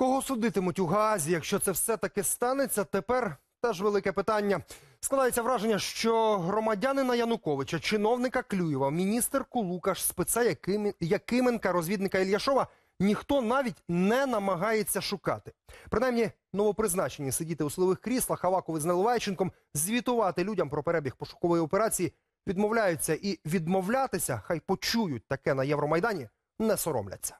Кого судитимуть у Гаазі, якщо це все таки станеться, тепер теж велике питання. Складається враження, що громадянина Януковича, чиновника Клюєва, міністр Кулукаш, спеца Яким... Якименка, розвідника Ільяшова ніхто навіть не намагається шукати. Принаймні, новопризначені сидіти у силових кріслах Авакови з Наливайченком, звітувати людям про перебіг пошукової операції відмовляються і відмовлятися, хай почують таке на Євромайдані, не соромляться.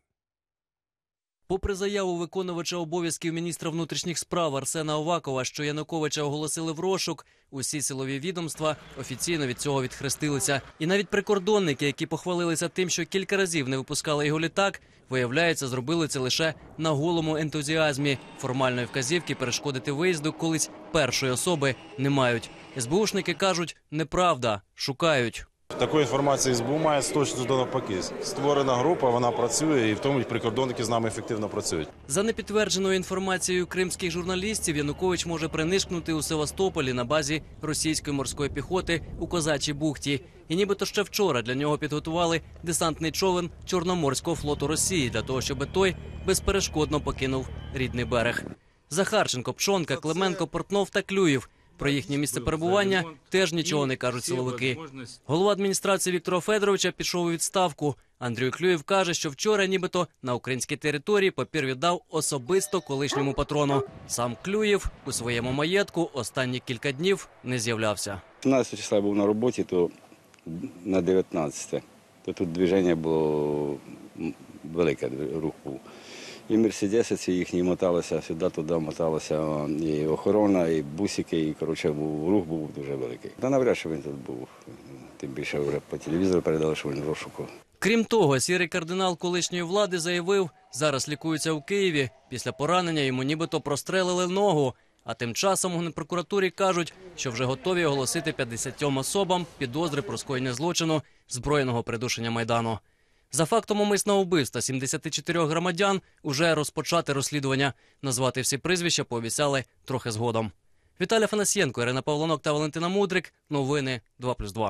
Попри заяву виконувача обов'язків міністра внутрішніх справ Арсена Овакова, що Януковича оголосили в розшук, усі силові відомства офіційно від цього відхрестилися. І навіть прикордонники, які похвалилися тим, що кілька разів не випускали його літак, виявляється, зробили це лише на голому ентузіазмі. Формальної вказівки перешкодити виїзду колись першої особи не мають. СБУшники кажуть, неправда, шукають. Такої інформації СБУ має точністю до навпаки. Створена група, вона працює, і в тому прикордонники з нами ефективно працюють. За непідтвердженою інформацією кримських журналістів, Янукович може принишкнути у Севастополі на базі російської морської піхоти у Козачій бухті. І нібито ще вчора для нього підготували десантний човен Чорноморського флоту Росії для того, щоб той безперешкодно покинув рідний берег. Захарченко, Пшонка, Клименко, Портнов та Клюєв. Про їхнє місце перебування теж нічого не кажуть силовики. Голова адміністрації Віктора Федоровича пішов у відставку. Андрій Клюєв каже, що вчора, нібито на українській території, папір віддав особисто колишньому патрону. Сам Клюєв у своєму маєтку останні кілька днів не з'являвся. 15 числа я був на роботі, то на 19. То тут движення було велике, рух. І мерседеси ці їхні моталися сюди, туди моталися. І охорона, і бусики, і коротше, був, рух був дуже великий. Та навряд чи він тут був. Тим більше вже по телевізору передали, що він в розшуку. Крім того, сірий кардинал колишньої влади заявив, зараз лікується у Києві. Після поранення йому нібито прострелили ногу. А тим часом у Генпрокуратурі кажуть, що вже готові оголосити 50 особам підозри про скоєння злочину збройного придушення майдану. За фактом умисного вбивства 74 громадян уже розпочати розслідування. Назвати всі прізвища пообіцяли трохи згодом. Віталія Фанасьєнко, Ірина Павлонок та Валентина Мудрик. Новини 2+,2.